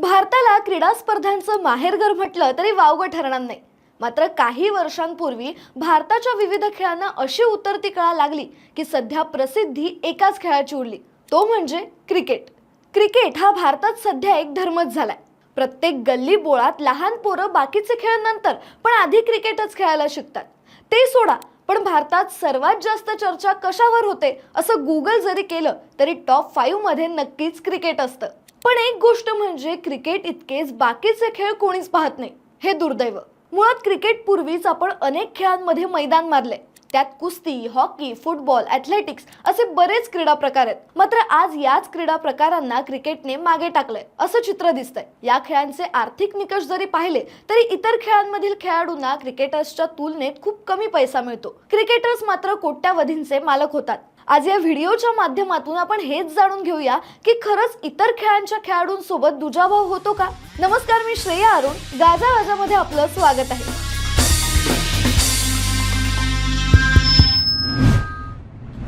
भारताला क्रीडा स्पर्धांचं माहेरघर म्हटलं तरी वावगं ठरणार नाही. मात्र काही वर्षांपूर्वी भारताच्या विविध खेळांना अशी उतरती कळा लागली की सध्या प्रसिद्धी एकाच खेळाची उरली. तो म्हणजे क्रिकेट. क्रिकेट हा भारतात सध्या एक धर्मच झालाय. प्रत्येक गल्ली बोळात लहान पोरं बाकीचे खेळ नंतर पण आधी क्रिकेटच खेळायला शिकतात. ते सोडा पण भारतात सर्वात जास्त चर्चा कशावर होते असं गुगल जरी केलं तरी टॉप फाईव्हमध्ये नक्कीच क्रिकेट असतं. पण एक गोष्ट म्हणजे क्रिकेट इतकेच बाकीचे खेळ कोणीच पाहत नाही. हे दुर्दैव. मुळात क्रिकेट पूर्वीच आपण अनेक खेळांमध्ये मैदान मारले. त्यात कुस्ती हॉकी फुटबॉल ॲथलेटिक्स असे बरेच क्रीडा प्रकार आहेत. मात्र आज याच क्रीडा प्रकारांना क्रिकेटने मागे टाकलंय असं चित्र दिसतंय. या खेळांचे आर्थिक निकष जरी पाहिले तरी इतर खेळांमधील खेळाडूंना क्रिकेटर्सच्या तुलनेत खूप कमी पैसा मिळतो. क्रिकेटर्स मात्र कोट्यावधींचे मालक होतात. आज या व्हिडिओच्या माध्यमातून आपण हेच जाणून घेऊया की खरंच इतर खेळांच्या खेळाडूंसोबत दुजाभाव होतो का? नमस्कार मी श्रेया अरुण. गाजा वाजामध्ये आपलं स्वागत आहे.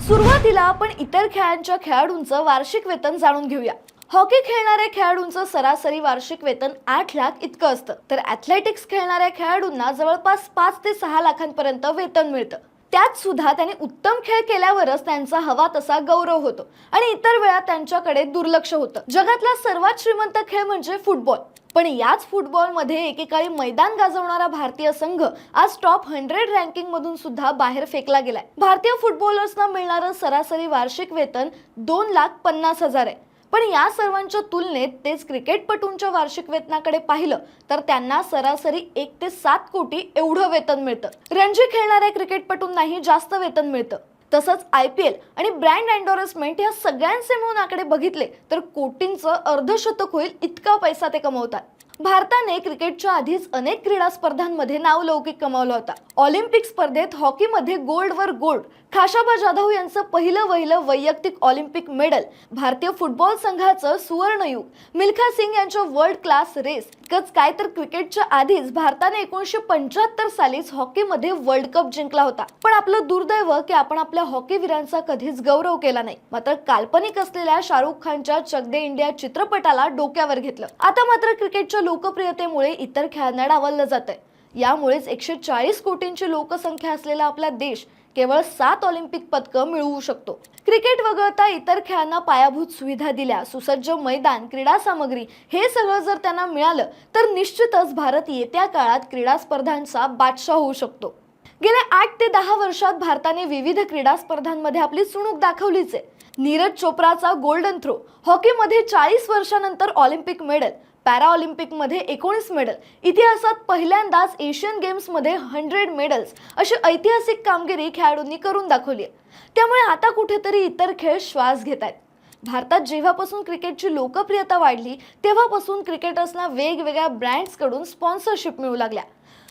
सुरुवातीला आपण इतर खेळांच्या खेळाडूंचं वार्षिक वेतन जाणून घेऊया. हॉकी खेळणाऱ्या खेळाडूंचं सरासरी वार्षिक वेतन आठ लाख इतकं असतं. तर ॲथलेटिक्स खेळणाऱ्या खेळाडूंना जवळपास पाच ते सहा लाखांपर्यंत वेतन मिळतं. त्यात सुद्धा त्यांनी उत्तम खेळ केल्यावरच त्यांचा हवा तसा गौरव होतो. आणि इतर वेळा त्यांच्याकडे दुर्लक्ष होतं. जगातला सर्वात श्रीमंत खेळ म्हणजे फुटबॉल. पण याच फुटबॉलमध्ये एकेकाळी मैदान गाजवणारा भारतीय संघ आज टॉप हंड्रेड रँकिंग मधून सुद्धा बाहेर फेकला गेलाय. भारतीय फुटबॉलर्सना मिळणारं सरासरी वार्षिक वेतन दोन लाख पन्नास हजार आहे. पण या सर्वांच्या तुलनेत तेच क्रिकेटपटूंच्या वार्षिक वेतनाकडे पाहिलं तर त्यांना सरासरी एक ते सात कोटी एवढं वेतन मिळतं. रणजी खेळणाऱ्या क्रिकेटपटूंनाही जास्त वेतन मिळतं. तसंच आय पी एल आणि ब्रँड एन्डोर्समेंट या सगळ्यांचे मिळून आकडे बघितले तर कोटींचं अर्धशतक होईल इतका पैसा ते कमवतात. भारताने क्रिकेटच्या आधीच अनेक क्रीडा स्पर्धांमध्ये नावलौकिक कमावला होता. ऑलिम्पिक स्पर्धेत हॉकीमध्ये गोल्ड वर गोल्ड. खाशाबा जाधव यांचं पहिलं वहिलं वैयक्तिक ऑलिम्पिक मेडल. भारतीय फुटबॉल संघाचं सुवर्णयुग. मिल्खा सिंग यांच्या वर्ल्ड क्लास रेस कच काय तर क्रिकेटच्या आधीच भारताने एकोणीसशे पंच्याहत्तर सालीच हॉकीमध्ये वर्ल्ड कप जिंकला होता. पण आपलं दुर्दैव की आपण आपल्या हॉकीवीरांचा कधीच गौरव केला नाही. मात्र काल्पनिक असलेल्या शाहरुख खानच्या चक दे इंडिया चित्रपटाला डोक्यावर घेतलं. आता मात्र क्रिकेटच्या लोकप्रियतेमुळे इतर खेळांना डावललं जात आहे यामुळेच एकशे चाळीस कोटींची लोकसंख्या असलेला आपला देश केवळ सात ऑलिम्पिक पदकं मिळवू शकतो. क्रिकेट वगळता इतर खेळांना पायाभूत सुविधा दिल्या सुसज्ज मैदान क्रीडा सामग्री हे सगळं जर त्यांना मिळालं तर निश्चितच भारत येत्या काळात क्रीडा स्पर्धांचा बादशाह होऊ शकतो. गेल्या आठ ते दहा वर्षात भारताने विविध क्रीडा स्पर्धांमध्ये आपली चुणूक दाखवलीच आहे. नीरज चोप्राचा गोल्डन थ्रो हॉकीमध्ये चाळीस वर्षानंतर ऑलिम्पिक मेडल पॅराऑलिम्पिकमध्ये एकोणीस मेडल इतिहासात पहिल्यांदाच एशियन गेम्समध्ये हंड्रेड मेडल्स अशी ऐतिहासिक कामगिरी खेळाडूंनी करून दाखवली आहे. त्यामुळे आता कुठेतरी इतर खेळ श्वास घेत आहेत भारतात जेव्हापासून क्रिकेटची लोकप्रियता वाढली तेव्हापासून क्रिकेटर्सना वेगवेगळ्या ब्रँड्सकडून स्पॉन्सरशिप मिळू लागल्या.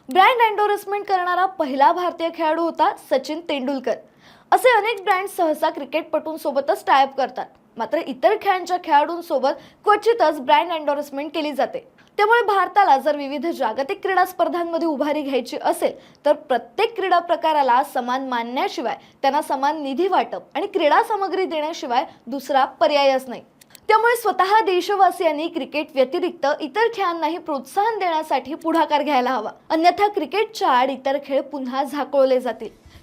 ब्रँड एन्डोर्समेंट करणारा पहिला भारतीय खेळाडू होता सचिन तेंडुलकर. असे अनेक ब्रँड सहसा क्रिकेटपटूंसोबतच टायअप करतात. मात्र इतर खेळांच्या खेळाडूंसोबत क्वचितच ब्रँड एन्डॉर्समेंट केली जाते. त्यामुळे भारताला जर विविध जागतिक क्रीडा स्पर्धांमध्ये उभारी घ्यायची असेल तर प्रत्येक क्रीडा प्रकाराला समान मानण्याशिवाय त्यांना समान निधी वाटप आणि क्रीडा सामग्री देण्याशिवाय दुसरा पर्यायच नाही. त्यामुळे स्वतः देशवासियांनी क्रिकेट व्यतिरिक्त इतर खेळांनाही प्रोत्साहन देण्यासाठी पुढाकार घ्यायला हवा. अन्यथा क्रिकेटच्या आड इतर खेळ पुन्हा झाकोळले जातील.